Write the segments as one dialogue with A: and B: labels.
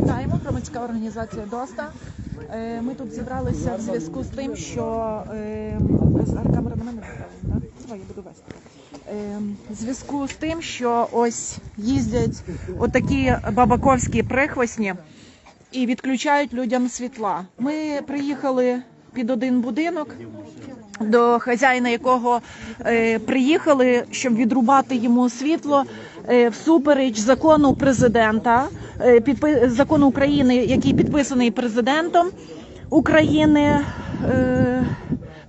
A: Вітаємо, громадська організація ДОСТА. Е, Ми тут зібралися в зв'язку з тим, що камера на мене так? Я буду вести. Е, В зв'язку з тим, що ось їздять отакі бабаковські прихвостні і відключають людям світла. Ми приїхали під один будинок. До хазяїна якого е, приїхали, щоб відрубати йому світло всупереч закону президента, е, закону України, який підписаний президентом України е,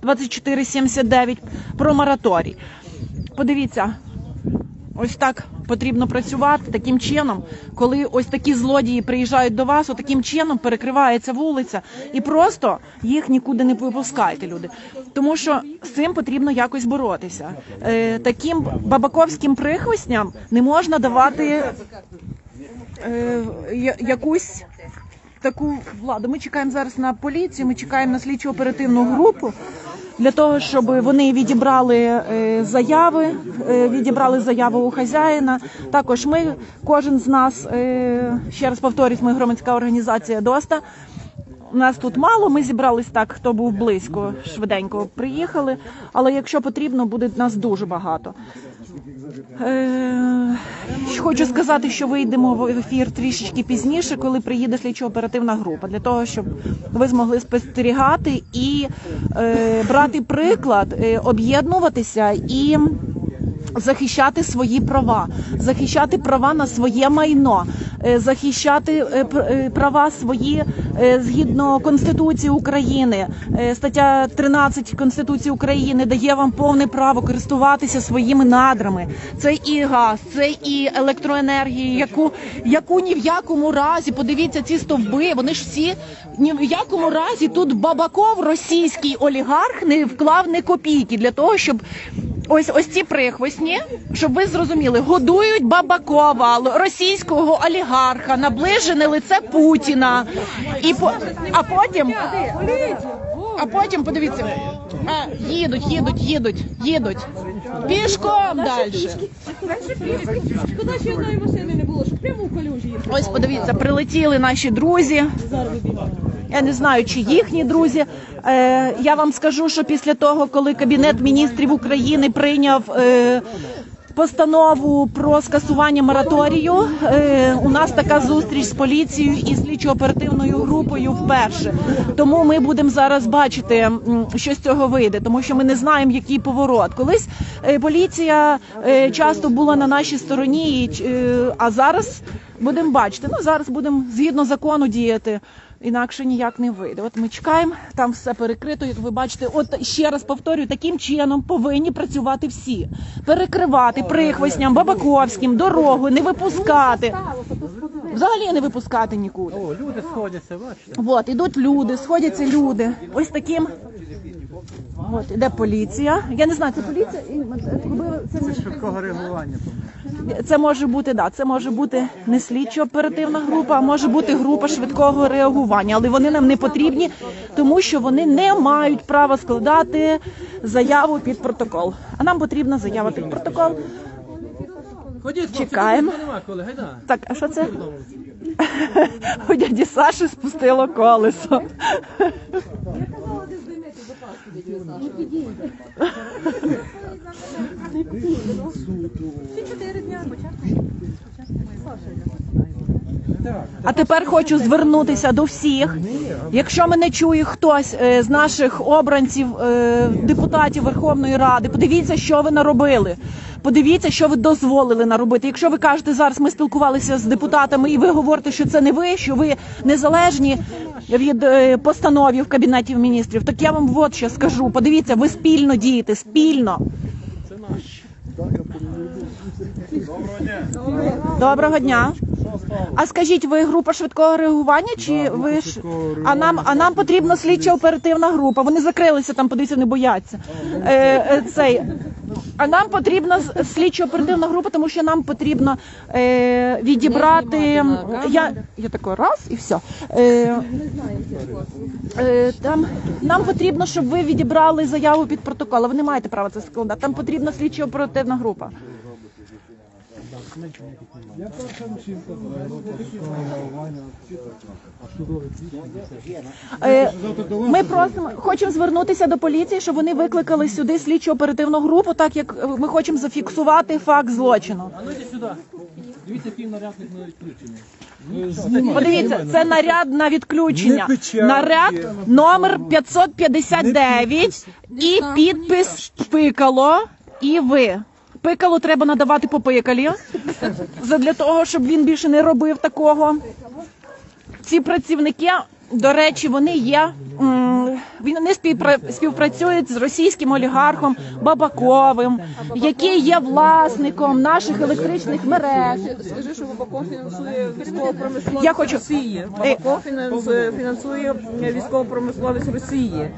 A: 2479 про мораторій. Подивіться, ось так потрібно працювати таким чином, коли ось такі злодії приїжджають до вас, отаким чином перекривається вулиця, і просто їх нікуди не випускайте, люди. Тому що з цим потрібно якось боротися. Е, таким бабаковським прихвостням не можна давати е, якусь таку владу. Ми чекаємо зараз на поліцію, ми чекаємо на слідчо оперативну групу для того, щоб вони відібрали е, заяви, е, відібрали заяву у хазяїна. Також ми, кожен з нас, е, ще раз повторюсь, ми громадська організація ДОСТА. Нас тут мало, ми зібрались так, хто був близько, швиденько приїхали. Але якщо потрібно, буде нас дуже багато. Е, хочу сказати, що вийдемо в ефір трішечки пізніше, коли приїде слідчо-оперативна група, для того, щоб ви змогли спостерігати і е, брати приклад, е, об'єднуватися і захищати свої права, захищати права на своє майно, е, захищати е, е, права свої згідно Конституції України. Стаття 13 Конституції України дає вам повне право користуватися своїми надрами. Це і газ, це і електроенергія, яку, яку ні в якому разі, подивіться, ці стовби, вони ж всі ні в якому разі тут Бабаков, російський олігарх, не вклав ні копійки для того, щоб Ось ось ці прихвостні, щоб ви зрозуміли, годують Бабакова, російського олігарха, наближене лице Путіна. І по а потім а потім подивіться, їдуть, їдуть, їдуть, їдуть. Пішком далі.
B: Куди ще одної машини не було, щоб прямо у калюжі їхати.
A: Ось подивіться, прилетіли наші друзі. Я не знаю, чи їхні друзі. Е, я вам скажу, що після того, коли Кабінет міністрів України прийняв е, постанову про скасування мораторію, е, у нас така зустріч з поліцією і слідчо-оперативною групою вперше. Тому ми будемо зараз бачити, що з цього вийде, тому що ми не знаємо, який поворот. Колись е, поліція е, часто була на нашій стороні, а зараз будемо бачити. Ну зараз будемо згідно закону діяти. Інакше ніяк не вийде. От ми чекаємо, там все перекрито. Як ви бачите, от ще раз повторюю, таким чином повинні працювати всі, перекривати прихвостням, бабаковським, дорогу, не випускати. Взагалі не випускати нікуди.
C: О, люди сходяться, бачите?
A: От ідуть люди, сходяться люди. Ось таким. От іде поліція. Я не знаю, це поліція і якби це
C: Швидкого реагування.
A: це може бути да, це може бути не слідчо оперативна група, а може бути група швидкого реагування, але вони нам не потрібні, тому що вони не мають права складати заяву під протокол. А нам потрібна заява під протокол.
C: Ходіть,
A: Чекаємо.
C: нема коли, гайда.
A: Так, а що це? У дяді Саші спустило колесо. А тепер хочу звернутися до всіх. Якщо мене чує хтось е, з наших обранців, е, депутатів Верховної Ради, подивіться, що ви наробили. Подивіться, що ви дозволили наробити. Якщо ви кажете зараз, ми спілкувалися з депутатами, і ви говорите, що це не ви, що ви незалежні від е, постанові в кабінеті міністрів, так я вам от що скажу. Подивіться, ви спільно дієте, спільно. Доброго дня. А скажіть, ви група швидкого реагування чи ви ж а нам а нам потрібна слідча оперативна група? Вони закрилися там, подивіться, не бояться. Е, е, цей а нам потрібна слідчо оперативна група, тому що нам потрібно е, відібрати. Я, я тако раз і все. Е, е, там нам потрібно, щоб ви відібрали заяву під протокол. а Ви не маєте права це складати. Там потрібна слідчо оперативна група. Е, Ми просимо, хочемо звернутися до поліції, щоб вони викликали сюди слідчо оперативну групу, так як е, ми хочемо зафіксувати факт злочину.
C: А ну йди сюди. Дивіться, який нарядник на відключений.
A: Подивіться, це наряд на відключення. Наряд номер 559 і підпис Пикало. І ви. Пикало треба надавати по пикалі для того, щоб він більше не робив такого. Ці працівники, до речі, вони є. Вони співпра- співпрацюють з російським олігархом Бабаковим, який є власником наших електричних мереж.
B: Скажи, що Бабаков фінансує військову промисловість
A: Я хочу-
B: Росії.
A: Е.
B: Бабаков фінансує, фінансує військову промисловість Росії.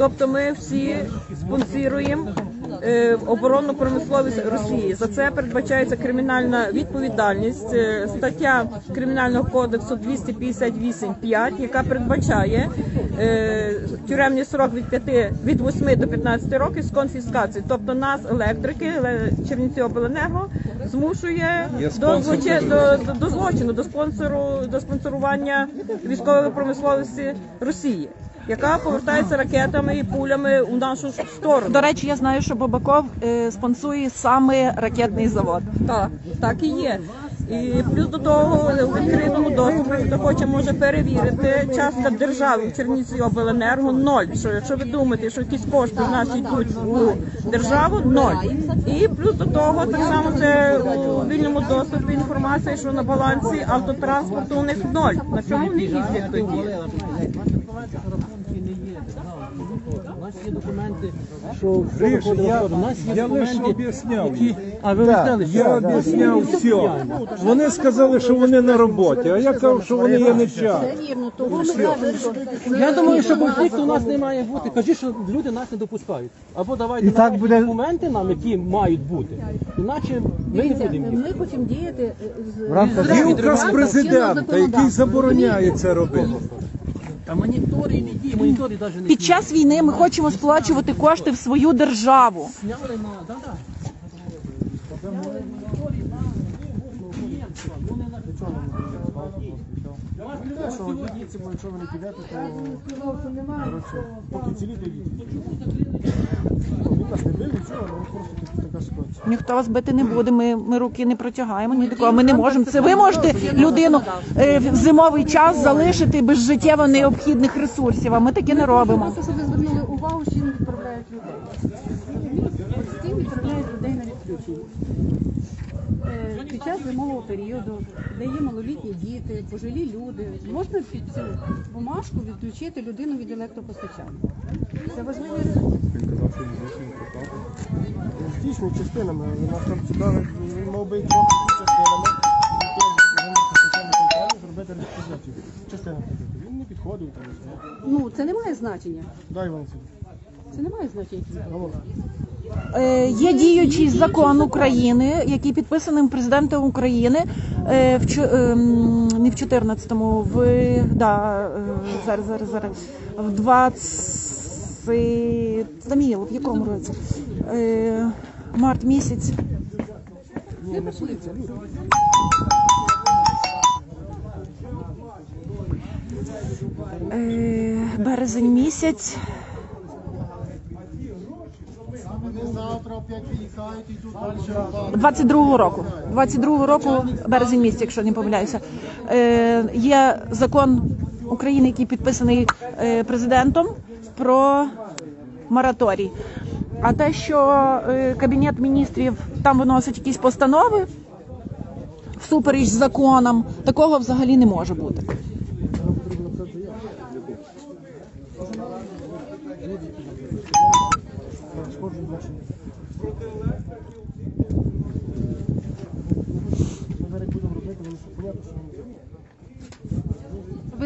B: Тобто ми всі спонсоруємо е, оборонну промисловість Росії. За це передбачається кримінальна відповідальність. Е, Стаття Кримінального кодексу 258.5, яка передбачає е, тюремний срок від 5, від 8 до 15 років з конфіскації. Тобто нас, електрики, Ле- Чернівці Обленерго, змушує до, злочин, до, до злочину, до спонсору, до спонсорування військової промисловості Росії, яка повертається ракетами і пулями у нашу сторону.
A: До речі, я знаю, що Бабаков е, спонсує саме ракетний завод.
B: Так, так і є. І плюс до того у відкритому доступі, хто хоче, може перевірити частка держави в Чернівці обленерго ноль. Що якщо ви думаєте, що якісь кошти в нас йдуть у державу, ноль. І плюс до того, так само це у вільному доступі інформація, що на балансі автотранспорту у них ноль. На чому вони їздять тоді?
C: Є документи, що
D: Риш, я,
C: у нас є
D: я лише
C: документи,
D: об'ясняв.
C: які... А ви
D: Так,
C: визнали,
D: я об'ясняв все. Вони сказали, що вони на роботі, а я кажу, що вони є не час.
C: Я думаю, що конфлікту у нас не має бути. Кажи, що люди нас не допускають. Або давайте
E: І так буде-
C: документи нам, які мають бути. Іначе ми не будемо їх.
F: Ми хочемо діяти е, з
E: В рамках
D: Є указ президента, який забороняє це робити.
C: А монітори не діє, монітори навіть не
A: Під час війни ми хочемо сплачувати кошти в свою державу.
C: Сняли на... Да, да.
A: Ніхто вас бити не буде. Ми, ми руки не протягаємо. Ні до кого. Ми не можемо. Це ви можете людину е, в зимовий час залишити без життєво необхідних ресурсів. А ми таке не робимо.
F: Просто щоб ви звернули увагу, чим відправляють людей. От відправляють людей на відключення. Е, Під час зимового періоду, де є малолітні діти, пожилі люди, можна під цю бумажку відключити людину від електропостачання. Це важливий ресурс.
E: Дійсно, частинами. У нас там цікавить, мав би трохи частинами. Зробити розпозицію. Частина. Він не підходив.
F: Ну, це не має значення.
E: Дай вам це.
F: Це не має значення.
A: Е, Є діючий закон України, який підписаний президентом України е, в чо- ем, не в 14-му, в да, е, зараз, зараз, зараз, в 20 Саміл, в якому році? Март місяць. Е, Березень місяць.
E: Вони завтра опять виїхають і тут далі.
A: 22-го року. 22-го року, березень місяць, якщо не помиляюся. Е, є закон України, який підписаний е, президентом про мораторій. А те, що е, Кабінет міністрів там виносить якісь постанови всупереч законам, такого взагалі не може бути.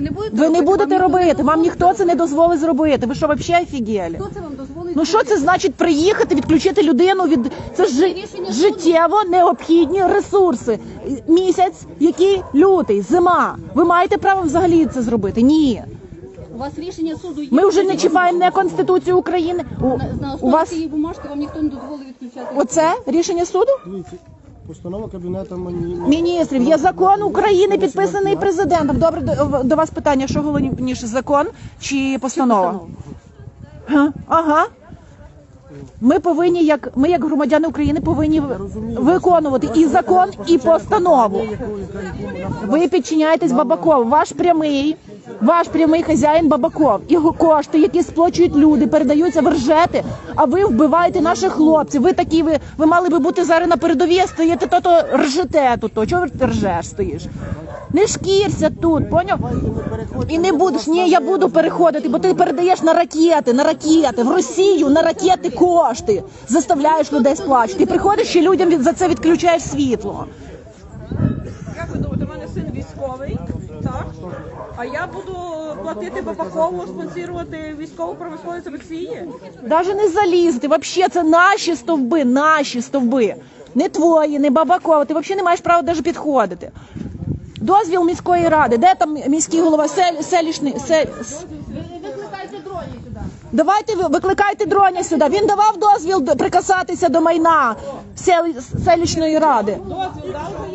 F: Не будете
A: Ви не
F: робити,
A: будете
F: вам ніхто
A: робити,
F: не
A: вам ніхто це не
F: дозволить.
A: зробити. Ви що, взагалі офігели?
F: Хто це вам дозволить?
A: Ну що це значить приїхати, відключити людину від це ж жи-
F: Рішення суду.
A: життєво необхідні ресурси. Місяць, який лютий, зима. Ви маєте право взагалі це зробити? Ні.
F: У вас рішення суду є.
A: Ми вже не чіпаємо не Конституцію України. У,
F: На, на
A: у
F: основі
A: вас
F: цієї бумажки вам ніхто не дозволить відключати.
A: оце рішення суду?
E: Дивіться, Постанова кабінету мені.
A: Міністрів є закон України, підписаний президентом. Добре, до, до вас питання: що головніше, закон чи постанова? Га, Ага. Ми повинні, як ми, як громадяни України, повинні виконувати і закон, і постанову. Ви підчиняєтесь Бабакову. Ваш прямий, ваш прямий хазяїн Бабаков. І кошти, які сплачують люди, передаються в ржети, а ви вбиваєте наших хлопців. Ви такі, ви, ви мали би бути зараз на передовій, а стоїте то, то ржете тут. То. Чого ти ржеш стоїш? Не шкірся тут, поняв? І не будеш. Ні, я буду переходити, бо ти передаєш на ракети, на ракети, в Росію на ракети кошти. Заставляєш людей сплачувати. І приходиш і людям від- за це відключаєш світло.
B: Як ви думаєте, у мене син військовий, так? А я буду платити Бабакову, спонсорувати військову промисловість Росії?
A: Даже не залізти. Вообще це наші стовби, наші стовби. Не твої, не Бабакова. Ти взагалі не маєш права навіть підходити. Дозвіл міської ради. Де там міський голова Сель, селішний сел... с- Давайте ви викликайте дроня сюди. Він давав дозвіл прикасатися до майна сел... селищної ради.
B: Дозвіл дав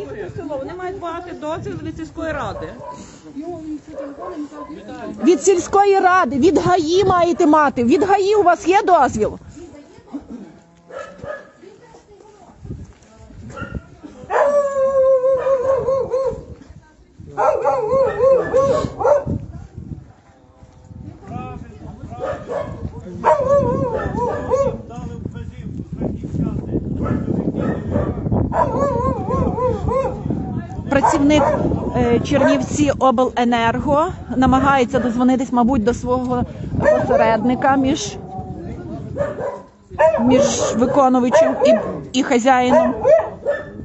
B: заїхати. Вони мають мати дозвіл від сільської ради.
A: Від сільської ради, від ГАІ маєте мати. Від ГАІ у вас є дозвіл? Працівник е, Чернівці Обленерго намагається дозвонитись, мабуть, до свого посередника між, між виконувачем і, і хазяїном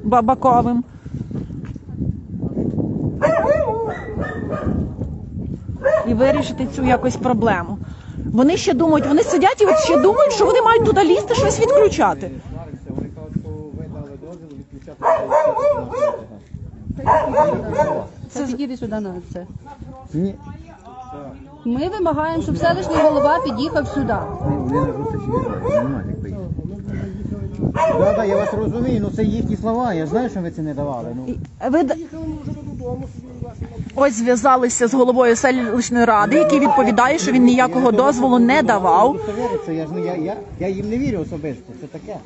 A: Бабаковим. І вирішити цю якось проблему. Вони ще думають, вони сидять і от ще думають, що вони мають туди лізти щось відключати.
F: Це сюди на це. Ми вимагаємо, щоб селищний голова під'їхав сюди.
G: Так, так, я вас розумію, ну це їхні слова, я знаю, що ви це не давали. Ну.
A: Ви д- ось зв'язалися з головою селищної ради, який відповідає, що він ніякого дозволу не давав.
G: Удостовериться, я ж не я, я, я їм не вірю особисто. Це таке.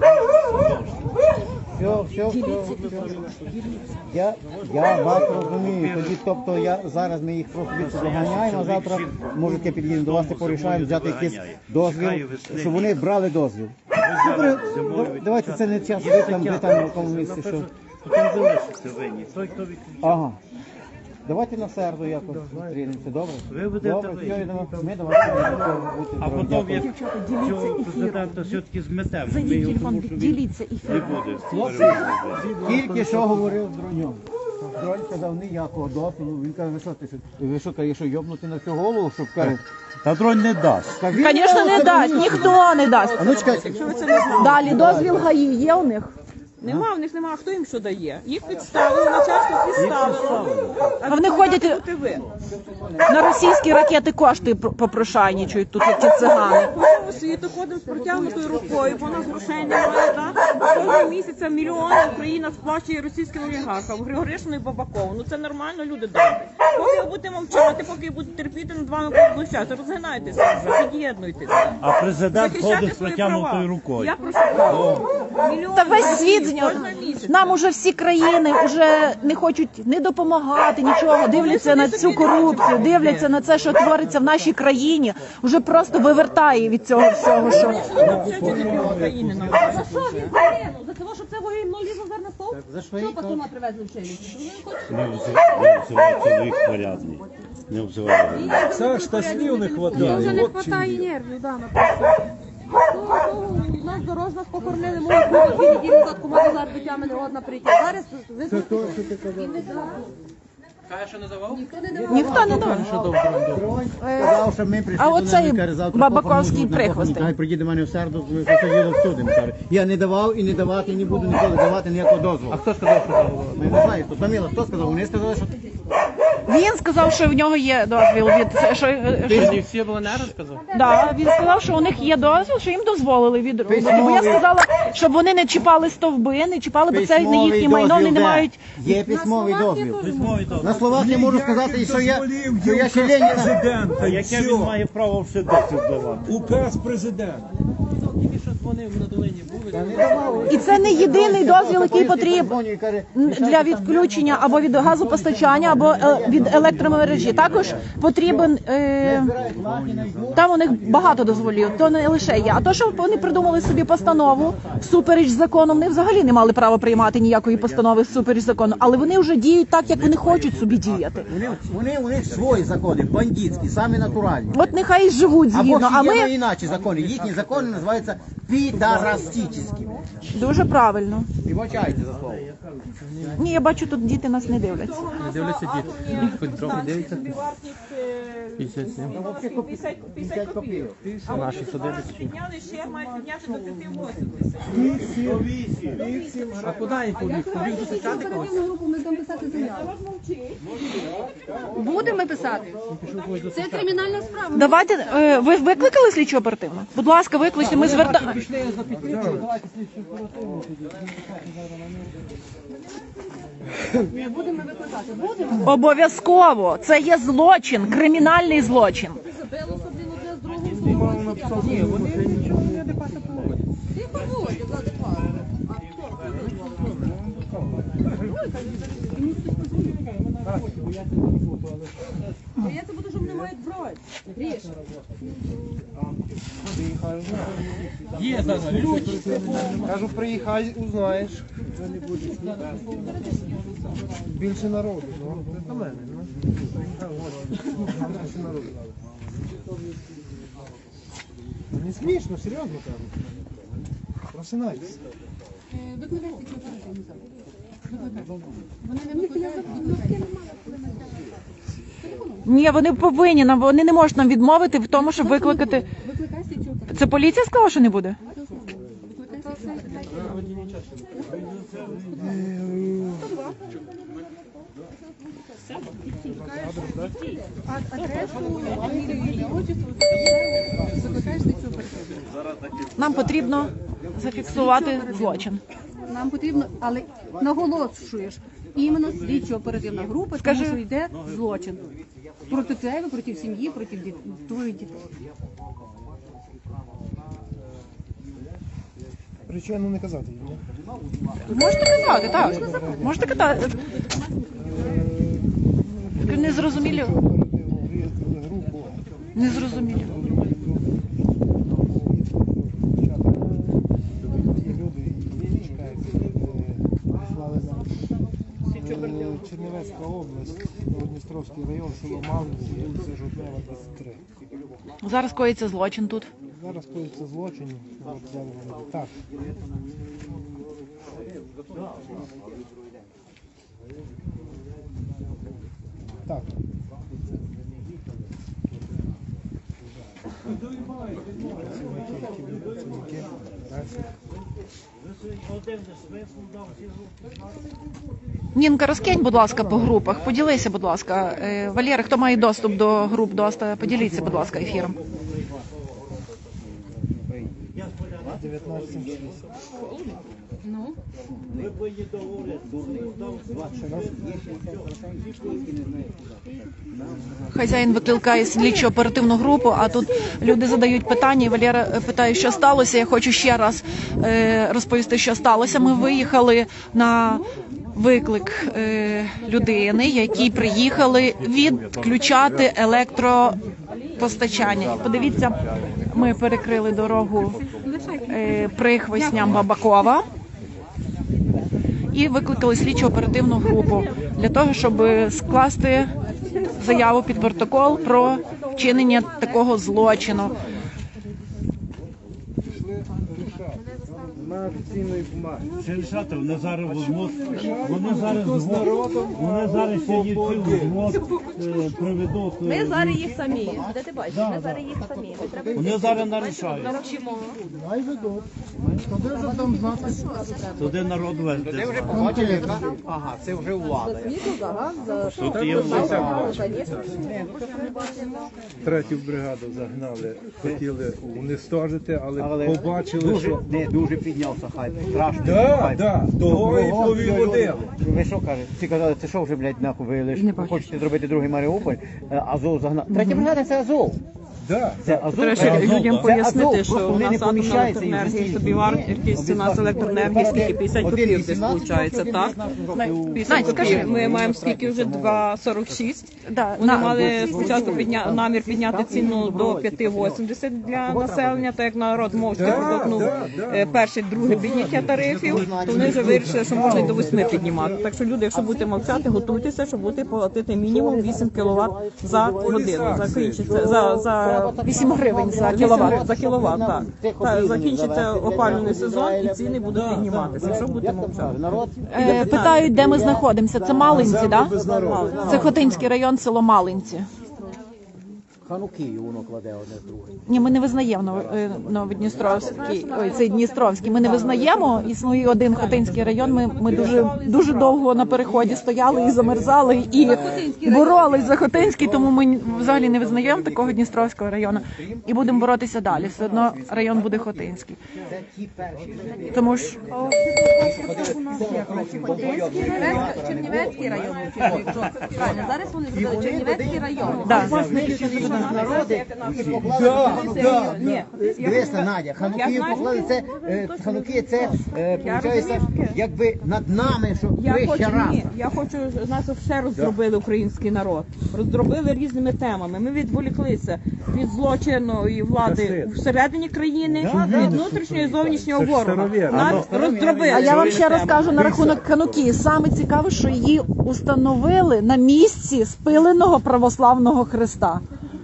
G: Все, все, все. Я, я вас розумію. Тоді, тобто я зараз ми їх просто від доганяємо, а завтра можете під'їздити під'їдемо до вас і порішаємо взяти якийсь дозвіл, щоб вони брали дозвіл. Добре, давайте це не час, ви там, ви там в якому місці, що. Ага. Давайте на середу якось зустрінемося, добре? Ви будете добре, все, йдемо. Ми до вас будемо бути.
H: А потім, як цього президента все-таки зметемо, ми
A: Зайдіть
H: його
A: телефон,
H: тому що він
A: діліться
H: не
A: ефіром.
H: буде.
G: Тільки що говорив з дронем. Дрон сказав ніякого дозволу. Він каже, ви що ти що? Ви що каже, що йобнути на цю голову, щоб каже.
H: Та дрон не дасть.
G: Та він
A: Звісно, не дасть, ніхто не дасть.
G: А ну чекайте.
A: Далі дозвіл ГАІ є у них.
B: Нема, в них нема, хто їм що дає. Їх підставили, начальство підставило.
A: А вони ходять
B: Бути ви.
A: на російські ракети кошти пр- попрошайнічують тут, як ті цигани.
B: По всьому світу ходимо з протягнутою рукою, бо у нас грошей немає. Так? Кожного місяця мільйони Україна сплачує російським олігархам, Григоришину і Бабакову. Ну це нормально, люди добрі. Поки ви будете мовчати, поки будуть терпіти, над вами будуть знущатися. Розгинайтеся вже, під'єднуйтеся.
H: А президент ходить з
B: свої
H: протягнутою рукою.
B: Я прошу. Мільйони
A: Та весь світ
B: місяця.
A: Нам уже всі країни вже не хочуть не допомагати нічого. Дивляться на цю корупцію, дивляться на це, що твориться в нашій країні. Уже просто вивертає від цього всього, що
B: Все тільки України нам.
F: За того, щоб це лізо зараз стовп?
G: За що
F: Що привезли в
H: порядний. Не обзивай.
D: Саш, та слів не
F: Вже
D: хватає.
F: не хватає нервів, да, наприклад. Нас похоронили, мою купу дві неділі назад, кому назад дитя мене одна прийти. Зараз
E: Це то, що ти казав.
F: Ніхто не давав.
A: ніхто не дав.
G: Сказав, що ми прийшли
A: А
G: до
A: оцей
G: каже, завтра
A: Бабаковський
G: похорон будуть на
A: прихвостень.
G: похорон. Хай приїде мене в середу, ми посиділи всюди. каже. Я не давав і не давати, і не буду ніколи давати ніякого дозволу. А хто сказав, що дозволу? Ми не знаємо, хто хто сказав? Вони сказали, що
A: Він сказав, що в нього є дозвіл від що, що
C: Не всі сказав?
A: Да, він сказав, що у них є дозвіл, що їм дозволили відробити. Бо я сказала, щоб вони не чіпали стовби, не чіпали, бо це не їхнє майно, вони не
G: де?
A: мають.
G: Є письмовий дозвіл. На словах я можу сказати, що я, що я ще Леніна.
D: президента, і
H: Яке він
D: все.
H: має право все досі вдавати?
D: Указ президента.
C: Тільки що дзвонив на долині були.
A: І це не єдиний дозвіл, який потрібен для відключення або від газопостачання, або е, від електромережі. Також потрібен е, там у них багато дозволів, то не лише є. А то, що вони придумали собі постанову всупереч закону, вони взагалі не мали права приймати ніякої постанови всупереч закону, але вони вже діють так, як вони хочуть собі діяти.
G: Вони, вони, у них свої закони, бандитські, самі натуральні.
A: От нехай і живуть згідно. А ми
G: іначе закони. Їхні закони називаються підарастичні.
A: дуже правильно.
G: Вибачайте за слово.
A: Ні, я бачу, тут діти нас не дивляться.
C: Не дивляться діти. Хоч трохи дивляться. 57.
G: 50 копійок.
C: Наші судилися.
B: Підняли ще, мають підняти до 580.
C: А куди їх побіг? Побіг зустрічати когось?
F: Ми будемо писати заяву. Будемо писати. Це кримінальна справа.
A: Давайте е, ви викликали слідчу оперативну? Будь ласка, викличте. Ми зверта...
C: Пішли за підтримку, давайте слідчу оперативну тоді.
F: Будемо викликати. Будемо.
A: Обов'язково це є злочин, кримінальний злочин.
C: Ні, вони нічого не адекватно поводять. Є зараз ключ.
E: Кажу, приїхай, узнаєш. Це. Більше народу. Ну, це до мене. Ну. Більше народу. Не смішно, серйозно кажу. Просинайтесь.
F: Викликайте. Викликайте. Вони не викликають.
A: Ні, вони повинні нам, вони не можуть нам відмовити в тому, щоб викликати. Це поліція сказала, що не буде? Нам потрібно зафіксувати злочин.
F: Нам потрібно, але наголошуєш, іменно слідчо оперативна група,
A: Скажи.
F: тому що йде злочин. Проти тебе, проти сім'ї, проти діт- твоїх дітей.
E: Причину не казати ні?
A: Можете казати, так. Можете казати. Незрозумілі.
E: Групу.
A: Незрозумілі.
E: Чернівецька область, Новодністровський район, село Малин, вулиця Жовтнева, 23.
A: Зараз коїться злочин тут.
E: Зараз коїться злочин. от зараз вони- Так. Так.
A: Нінка, розкинь, будь ласка, по групах. Поділися, будь ласка. Е, Валєра, хто має доступ до груп ДОСТа, поділіться, будь ласка, ефіром.
E: 19.6.
F: Ну,
A: Хазяїн викликає слідчу оперативну групу, а тут люди задають питання. і Валера е, питає, що сталося. Я хочу ще раз е, розповісти, що сталося. Ми виїхали на виклик е, людини, які приїхали відключати електропостачання. І Подивіться, ми перекрили дорогу е, прихвесням Бабакова. І викликали слідчу оперативну групу для того, щоб скласти заяву під протокол про вчинення такого злочину.
E: Офіційної бумаги.
H: Ще лишати, вони зараз возьмуть, вони зараз згод, вони зараз сьогодні цю згод е, проведуть. е,
I: Ми зараз їх самі. Де ти бачиш? Ми зараз їх самі. Треба
H: Вони зараз нарушають.
I: навчимо.
H: Туди народ везде.
G: вже побачили, яка ага, це вже влада.
H: Тут є влада.
D: Третю бригаду загнали, хотіли уничтожити, але,
G: Але
D: побачили,
G: дуже,
D: що
G: не, дуже піднявся хай Страшно.
D: Да, да, того і повіводили.
G: Ви що кажете? Всі казали, це що вже, блядь, нахуй ви лиш хочете зробити другий Маріуполь, Е, Азов загнав. Третя бригада це Азов.
D: Да.
G: Це Азов.
B: Треба ще людям
G: Це
B: пояснити, що у нас атомна електроенергія, собі вартість у нас електроенергії скільки 50 копійок десь виходить, так? 50 копійок. Ми маємо скільки вже 2,46.
A: Да,
B: Вони мали спочатку підня... намір підняти ціну до 5,80 для населення, так як народ мовчки проголосував е, перше, друге підняття тарифів, то вони вже вирішили, що можна і до 8 піднімати. Так що люди, якщо будете мовчати, готуйтеся, що будете платити мінімум 8 кВт за годину. Закінчиться за, за
A: 8 гривень за кіловат.
B: За кіловат, так. так. Закінчиться опалювальний сезон і ціни будуть підніматися, якщо будете мовчати.
G: Народ
A: Е, питають, де ми знаходимося. Це Малинці, да? Це Хотинський район, село Малинці.
G: Хану Київ воно кладе одне з друге.
A: Ні, ми не визнаємо е, Новодністровський, ой, цей Дністровський. Ми не визнаємо. Існує один Хотинський район. Ми, ми дуже дуже довго на переході стояли і замерзали, і боролись за Хотинський, тому ми взагалі не визнаємо такого Дністровського району. І будемо боротися далі. Все одно район буде Хотинський. Тому ж
I: Чернівецький район. зараз вони зробили Чернівецький район.
A: Да.
G: Народи і поклали. Дивися, Надя, Ханукію поклали це, е, Ханукія це, е, получається, якби над нами, що
B: Я
G: вища
B: хочу,
G: раса.
B: я хочу, нас ще роздробили український народ. Роздробили різними темами. Ми відволіклися від злочинної влади всередині країни, від внутрішнього і зовнішнього ворога. Нас роздробили.
A: А я вам ще розкажу на рахунок Хануки. Саме цікаве, що її установили на місці спиленого православного хреста.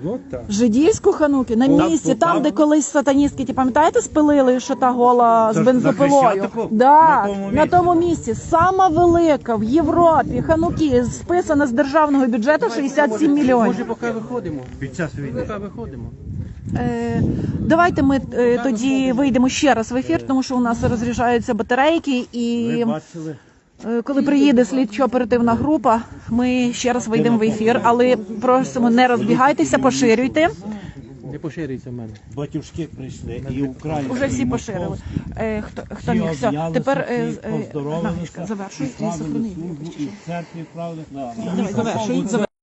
D: От так.
A: Жидівську хануки на місці, там, де колись сатаністки, ті пам'ятаєте, спилили, що та гола
H: Це
A: з
H: ж на
A: бензопилою?
H: Хрещатику?
A: Да,
H: На тому
A: на тому місці. Сама велика в Європі хануки списана з державного бюджету 67 мільйонів.
C: Може, поки виходимо.
H: Під час війни.
C: Поки виходимо.
A: Е, давайте ми е, тоді вийдемо ще раз в ефір, тому що у нас розряджаються батарейки і.
H: Ви бачили?
A: Е, Коли приїде слідчо-оперативна група, ми ще раз вийдемо в ефір, але просимо не розбігайтеся, поширюйте.
C: Не поширюється в мене.
H: Батюшки прийшли і українці.
A: Уже всі
H: і
A: поширили. Е, хто хто міг все. Тепер е, е,
H: поздоровалися,
A: завершуй і
H: відправили службу, і в церкві, правда?
A: Давай, завершуй, завершуй.